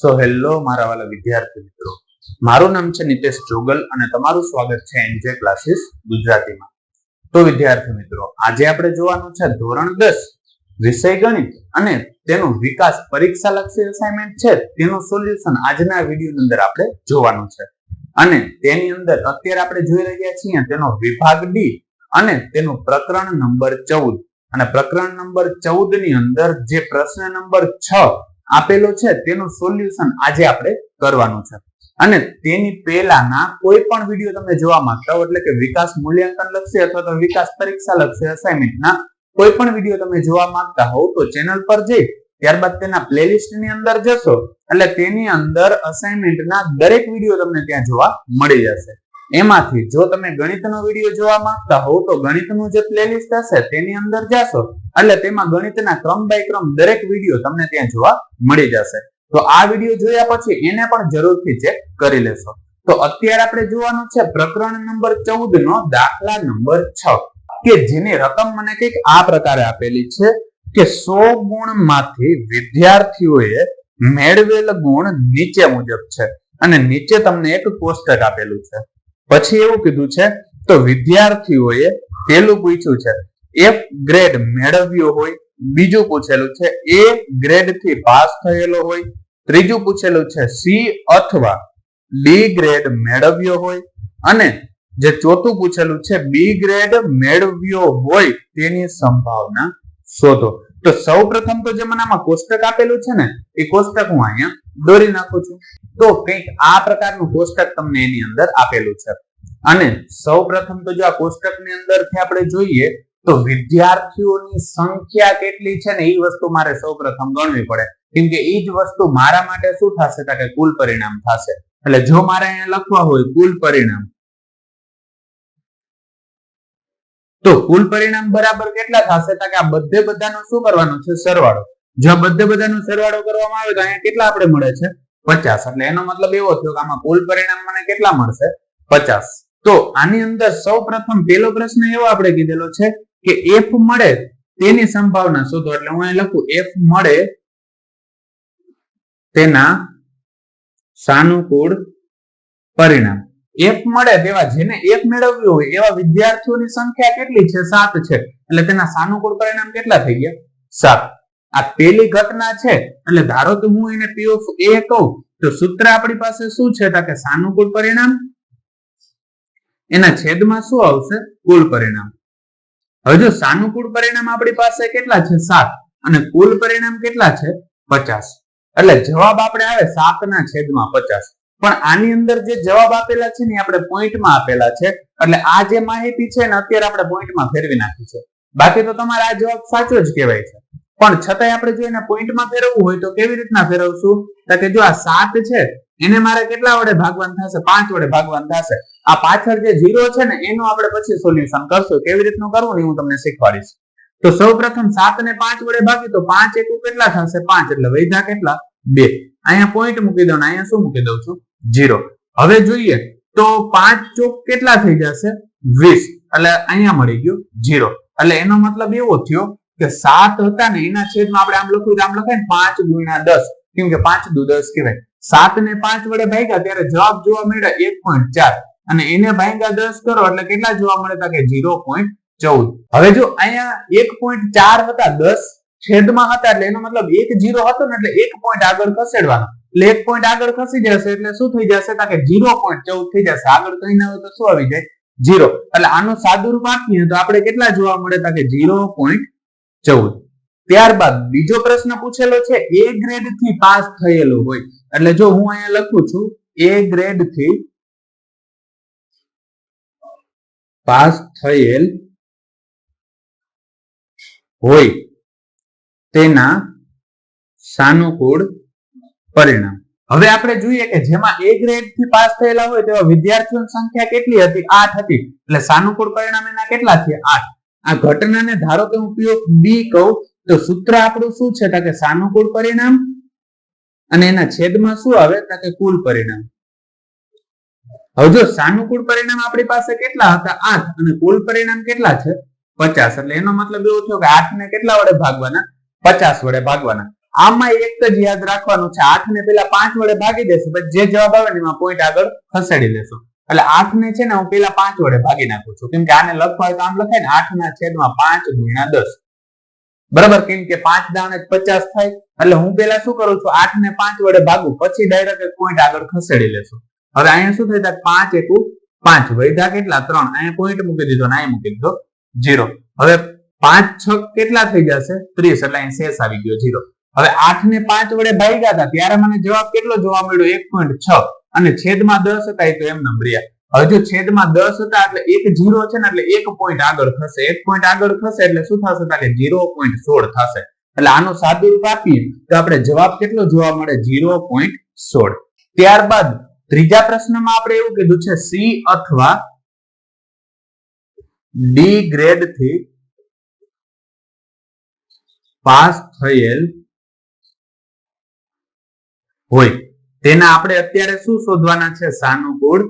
So hello મારા વાલા વિદ્યાર્થી મિત્રો. મારું નામ છે નિતેશ જોગલ અને તમારું સ્વાગત છે એનજે ક્લાસીસ ગુજરાતીમાં. તો વિદ્યાર્થી મિત્રો, આજે આપણે જોવાનું છે ધોરણ દસ, વિષય ગણિત અને તેનો વિકાસ પરીક્ષા લક્ષી અસાઇનમેન્ટ છે તેનું સોલ્યુશન આજના વિડીયોની અંદર આપણે જોવાનું છે. અને તેની અંદર અત્યારે આપણે જોઈ રહ્યા છીએ તેનો વિભાગ ડી અને તેનું પ્રકરણ નંબર ચૌદ. અને પ્રકરણ નંબર ચૌદની અંદર જે પ્રશ્ન નંબર છ આપેલો છે, તેનું સોલ્યુશન આજે આપણે કરવાનું છે. અને તેની પહેલાના કોઈ પણ વીડિયો તમે જોવા માંગતા હો, એટલે કે વિકાસ મૂલ્યાંકન લક્ષી અથવા તો વિકાસ પરીક્ષા લક્ષી અસાઇનમેન્ટના કોઈ પણ વીડિયો તમે જોવા માંગતા હોવ તો ચેનલ પર જઈ, ત્યારબાદ તેના પ્લેલિસ્ટની અંદર જશો, એટલે તેની અંદર અસાઇનમેન્ટના દરેક વીડિયો તમને ત્યાં જોવા મળી જશે. એમાંથી જો તમે ગણિતનો વીડિયો જોવા માંગતા હોવ તો ગણિતનું જે પ્લેલિસ્ટ હશે તેની અંદર જાશો. એટલે તેમાં ગણિતના ક્રમ બાય ક્રમ દરેક વીડિયો તમને ત્યાં જોવા મળી જશે. તો આ વીડિયો જોયા પછી એને પણ જરૂરથી ચેક કરી લેશો. તો અત્યારે આપણે જોવાનું છે પ્રકરણ નંબર ચૌદ નો દાખલા નંબર છ. કે જેની રકમ મને કંઈક આ પ્રકારે આપેલી છે કે સો ગુણમાંથી વિદ્યાર્થીઓએ મેળવેલ ગુણ નીચે મુજબ છે. અને નીચે તમને એક કોષ્ટક આપેલું છે. પછી એવું કીધું છે, તો વિદ્યાર્થીઓએ પેલું પૂછ્યું છે એફ ગ્રેડ મેળવ્યો હોય, બીજું પૂછેલું છે, એ ગ્રેડથી પાસ થયેલો હોય, ત્રીજું પૂછેલું છે, સી અથવા ડી ગ્રેડ મેળવ્યો હોય, અને જે ચોથું પૂછેલું છે બી ગ્રેડ મેળવ્યો હોય, તેની સંભાવના શોધો. તો સૌ પ્રથમ તો જે મને આમાં કોષ્ટક આપેલું છે ને, એ કોષ્ટક હું અહીંયા દોરી નાખું છું. તો કંઈક આ પ્રકારનું કોષ્ટક તમને એની અંદર આપેલું છે. અને સૌ પ્રથમ તો જો આ કોષ્ટકની અંદરથી આપણે જોઈએ, તો વિદ્યાર્થીઓની સંખ્યા કેટલી છે ને એ વસ્તુ મારે સૌ પ્રથમ ગણવી પડે. કેમ કે એ જ વસ્તુ મારા માટે શું થશે? કે કુલ પરિણામ થશે. એટલે જો મારે અહીંયા લખવા હોય કુલ પરિણામ, તો કુલ પરિણામ બરાબર કેટલા થશે? કે આ બધે બધાનો શું કરવાનો છે? સરવાળો. જો બધે બધાનો સરવાળો કરવામાં આવે તો અહીંયા કેટલા આપણે મળે છે? પચાસ. એટલે એનો મતલબ એવો થયો કે આમાં કુલ પરિણામ મને કેટલા મળશે? પચાસ. તો આની અંદર સૌ પ્રથમ પેલો પ્રશ્ન એવો આપણે કીધેલો છે કે એફ મળે તેની સંભાવના શોધો. એટલે હું અહીં લખું એફ મળે તેના સાનુકૂળ પરિણામ. એફ મળે તેવા જેને એફ મેળવ્યું હોય એવા વિદ્યાર્થીઓની સંખ્યા કેટલી છે? સાત છે. એટલે તેના સાનુકૂળ પરિણામ કેટલા થઈ ગયા? સાત. આ પેલી ઘટના છે, એટલે ધારો કે હું એને પી ઓફ એ કહું, તો સૂત્ર આપણી પાસે શું છે? કે સાનુકૂળ પરિણામ? એના છેદમાં શું આવશે? કુલ પરિણામ. હવે જો સાનુકૂળ પરિણામ આપણી પાસે કેટલા છે? સાત. અને કુલ પરિણામ કેટલા છે? પચાસ. એટલે જવાબ આપણે આવે સાત ના છેદમાં પચાસ. પણ આની અંદર જે જવાબ આપેલા છે ને આપણે પોઈન્ટમાં આપેલા છે. એટલે આ જે માહિતી છે ને, અત્યારે આપણે પોઈન્ટમાં ફેરવી નાખી છે. બાકી તો તમારે આ જવાબ સાચો જ કહેવાય છે. પણ છતાંય આપણે જો એને પોઈન્ટમાં ફેરવવું હોય તો કેવી રીતના ફેરવશું? તો કે જો આ સાત છે, એને મારે કેટલા વડે ભાગવાન થશે? પાંચ વડે ભાગવાન થશે. આ પાછળ જે ઝીરો છે ને, એનું આપણે પછી સોલ્યુશન કરશું. કેવી રીતનું કરવું ને હું તમને શીખવાડીશ. તો સૌ પ્રથમ સાત ને પાંચ વડે ભાગી, તો પાંચ એકુ કેટલા થશે? પાંચ. એટલે વૈધા કેટલા? બે. અહીંયા પોઈન્ટ મૂકી દઉં અહીંયા શું મૂકી દઉં છું? ઝીરો હવે જોઈએ તો પાંચ ચોક કેટલા થઈ જશે? વીસ. એટલે અહીંયા મળી ગયું ઝીરો એટલે એનો મતલબ એવો થયો કે સાત હતા ને એના છેદમાં આપણે આમ લખ્યું આમ લખાય ને પાંચ ગુણ્યા દસ. કેમ કે પાંચ દુ દસ કહેવાય. સાત ને પાંચ વડે ભાગ્યા ત્યારે જવાબ જોવા મળ્યા એક પોઈન્ટ ચાર. અને એને ભાગ્યા દસ કરો એટલે કેટલા જોવા મળે કે ઝીરો પોઈન્ટ ચૌદ. હવે જો અહીંયા એક પોઈન્ટ ચાર હતા, દસ છેદમાં હતા એટલે એનો મતલબ એક જીરો હતો ને એટલે એક પોઈન્ટ આગળ ખસેડવાનો. એટલે એક પોઈન્ટ આગળ ખસી જશે એટલે શું થઈ જશે? કે ઝીરો પોઈન્ટ ચૌદ થઈ જશે. આગળ કઈ ના હોય તો શું આવી જાય? ઝીરો એટલે આનું સાદું રૂપ આપીએ તો આપણે કેટલા જોવા મળે કે ઝીરો પોઈન્ટ ચૌદ. ત્યારબાદ બીજો પ્રશ્ન પૂછેલો છે, એ ગ્રેડથી પાસ થયેલો હોય. એટલે જો હું અહીંયા લખું છું, એ ગ્રેડથી પાસ થયેલ હોય. તેના સાનુકૂળ પરિણામ. હવે આપણે જોઈએ કે જેમાં એ ગ્રેડથી પાસ થયેલા હોય તેવા વિદ્યાર્થીઓની સંખ્યા કેટલી હતી? આઠ હતી. એટલે સાનુકૂળ પરિણામ એના કેટલા છે આઠ. આ ઘટનાને ધારો કે હું પી બી કહું, તો સૂત્ર આપણું શું છે? કે સાનુકૂળ પરિણામ અને એના છેદમાં શું આવે? કે કુલ પરિણામ. હવે જો સાનુકૂળ પરિણામ આપણી પાસે કેટલા હતા? આઠ. અને કુલ પરિણામ કેટલા છે? પચાસ. એટલે એનો મતલબ એવો થયો કે આઠ ને કેટલા વડે ભાગવાના? પચાસ વડે ભાગવાના. આમાં એક જ યાદ રાખવાનું છે. આઠ ને પેલા પાંચ વડે ભાગી દેશો જે જવાબ આવે ને એમાં પોઈન્ટ આગળ ખસેડી લેશું. એટલે આઠ ને છે ને હું પેલા પાંચ વડે ભાગી નાખું છું. કેમ કે આને લખવા હોય તો આમ લખાય ને આઠ ના છેદમાં પાંચ ગુણ્યા દસ. બરાબર? કેમ કે પાંચ દાણે પચાસ થાય. એટલે હું પેલા શું કરું છું? આઠ ને પાંચ વડે ભાગું. પછી ડાયરેક્ટ પોઈન્ટ આગળ ખસેડી લેશું. હવે અહીંયા શું થાય? પાંચ એકુ પાંચ. વૈધા કેટલા? ત્રણ. અહીંયા પોઈન્ટ મૂકી દીધો ને, અહીંયા મૂકી દીધો. જીરો હવે પાંચ છ કેટલા થઈ જશે? ત્રીસ. એટલે અહીં શેષ આવી ગયો જીરો હવે આઠ ને પાંચ વડે ભાગ્યા હતા. ત્યારે મને જવાબ કેટલો જોવા મળ્યો? એક પોઈન્ટ છ. અને છેદમાં દસ હતા એ તો એમ નંબરિયા હવે જો છેદમાં દસ હતા એટલે એક જીરો છે ને એટલે એક પોઈન્ટ આગળ થશે. એક પોઈન્ટ આગળ થશે એટલે શું થશે કે જીરો પોઈન્ટ સોળ થશે. એટલે આનું સાદું રૂપ આપીએ તો આપણે જવાબ કેટલો જોવા મળે? જીરો પોઈન્ટ સોળ. ત્યારબાદ ત્રીજા પ્રશ્નમાં આપણે એવું કીધું છે, સી અથવા ડી ગ્રેડથી પાસ થયેલ હોય. તેના આપણે અત્યારે શું શોધવાના છે? સાનુકૂળ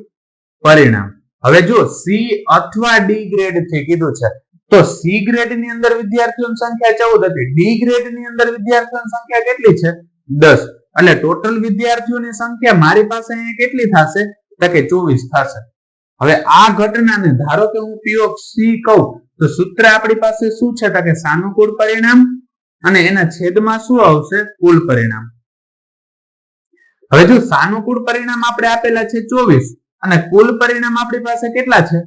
પરિણામ. હવે જો સી અથવા ડી ગ્રેડથી કીધું છે. તો સી ગ્રેડની અંદર વિદ્યાર્થીઓની સંખ્યા ચૌદ હતી. ડી ગ્રેડની અંદર વિદ્યાર્થીઓની સંખ્યા કેટલી છે? દસ. એટલે ટોટલ વિદ્યાર્થીઓની સંખ્યા મારી પાસે અહીંયા કેટલી થશે? તો કે ચોવીસ થશે. હવે આ ઘટનાને ધારો કે હું પી સી કહું, તો સૂત્ર આપણી પાસે શું છે? તો કે સાનુકૂળ પરિણામ અને એના છેદમાં શું આવશે? કુલ પરિણામ. હવે જો સાનુકૂળ પરિણામ આપણે આપેલા છે ચોવીસ, અને કુલ પરિણામ આપણી પાસે કેટલા છે?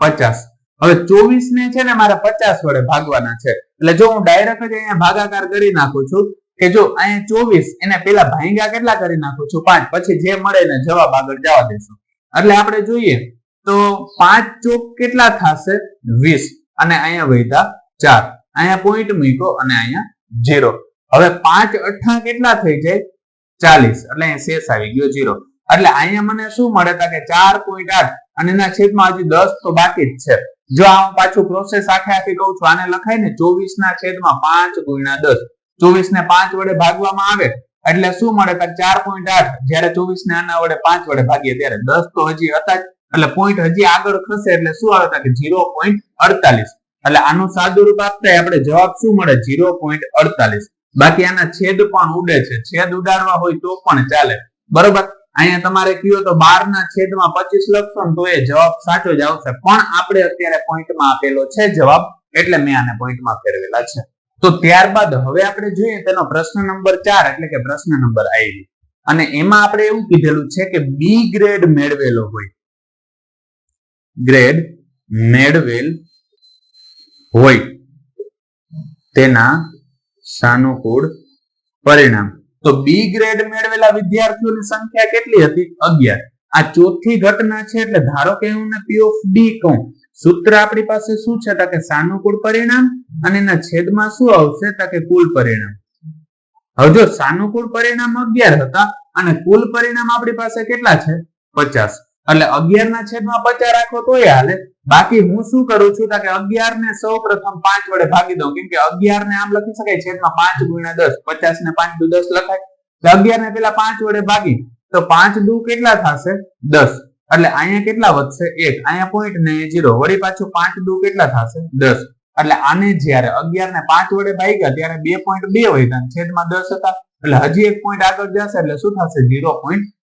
પચાસ. હવે ચોવીસ ને છે ને મારે પચાસ વડે ભાગવાના છે. એટલે જો હું ડાયરેક્ટ જ અહીંયા ભાગાકાર કરી નાખું છું, કે જો અહીંયા ચોવીસ, એને પેલા ભાંગ્યા કેટલા કરી નાખું છું? પાંચ. પછી જે મળે ને જવાબ આગળ જવા દેશું. એટલે આપણે જોઈએ, તો પાંચ ચોક કેટલા થશે? વીસ. અને અહીંયા વૈધા ચાર. અહીંયા પોઈન્ટ મૂકો અને અહીંયા જીરો હવે પાંચ અઠ્ઠા કેટલા થઈ જાય? ચાલીસ એટલે શેષ આવી ગયો જીરો એટલે અહીંયા મને શું મળે તા કે ચાર પોઈન્ટ આઠ અને એના છેદમાં હજી દસ તો બાકી જ છે. જો આ પાછું પ્રોસેસ આખે આખી કહું છું, આને લખાય ને ચોવીસ ના છેદમાં પાંચ ગુણ્યા દસ. ચોવીસ ને પાંચ વડે ભાગવામાં આવે એટલે શું મળે તા ચાર પોઈન્ટ આઠ, જયારે ચોવીસ ને આના વડે પાંચ વડે ભાગીએ ત્યારે દસ તો હજી હતા એટલે પોઈન્ટ હજી આગળ ખસે એટલે શું આવે તા કે જીરો પોઈન્ટ અડતાલીસ. એટલે આનું સાદું રૂપ આપતા આપણે જવાબ શું મળે? જીરો પોઈન્ટ અડતાલીસ. બાકી આના છેદ પણ ઉડે છે. છેદ ઉડાડવા હોય તો પણ ચાલે. બરોબર? અહીંયા તમારે કયો તો બાર ના છેદમાં પચીસ લખશો તો એ જવાબ સાચો જ આવશે. પણ આપણે અત્યારે પોઈન્ટમાં આપેલો છે જવાબ, એટલે મેં આને પોઈન્ટમાં ફેરવેલા છે. તો ત્યારબાદ હવે આપણે જોઈએ તેનો પ્રશ્ન નંબર ચાર, એટલે કે પ્રશ્ન નંબર આવી અને એમાં આપણે એવું કીધેલું છે કે બી ગ્રેડ મેળવેલો હોય. ગ્રેડ મેળવેલ હોય. તેના સાનુકૂળ પરિણામ. તો બી ગ્રેડ મેળવેલા વિદ્યાર્થીઓની સંખ્યા કેટલી હતી? અગિયાર. આ ચોથી ઘટના છે એટલે ધારો કે હું પી ઓફ ડી કહું, સૂત્ર આપણી પાસે શું છે? તો કે સાનુકૂળ પરિણામ અને એના છેદમાં શું આવશે? તો કે કુલ પરિણામ. હવે જો સાનુકૂળ પરિણામ અગિયાર હતા અને કુલ પરિણામ આપણી પાસે કેટલા છે? પચાસ. એટલે અગિયાર ના છેદમાં પચાસ રાખો તોય હાલે. બાકી હું શું કરું છું? કે અગિયાર ને સૌ પ્રથમ પાંચ વડે ભાગી દઉં. કેમ કે અગિયાર ને આમ લખી શકાય. છેદમાં પાંચ ગુણ્યા દસ. પચાસ ને પાંચ દુ દસ લખાય. તો અગિયાર ને પેલા પાંચ વડે ભાગી. તો પાંચ દુ કેટલા થશે? દસ. એટલે અહીંયા કેટલા વધશે? એક. અહીંયા પોઈન્ટ ને જીરો વળી પાછું પાંચ દુ કેટલા થશે? દસ. એટલે આને જ્યારે અગિયાર ને પાંચ વડે ભાગ્યા, ત્યારે બે પોઈન્ટ બે હોય છેદમાં દસ હતા. એટલે હજી એક પોઈન્ટ આગળ જશે. એટલે શું થશે? Zero point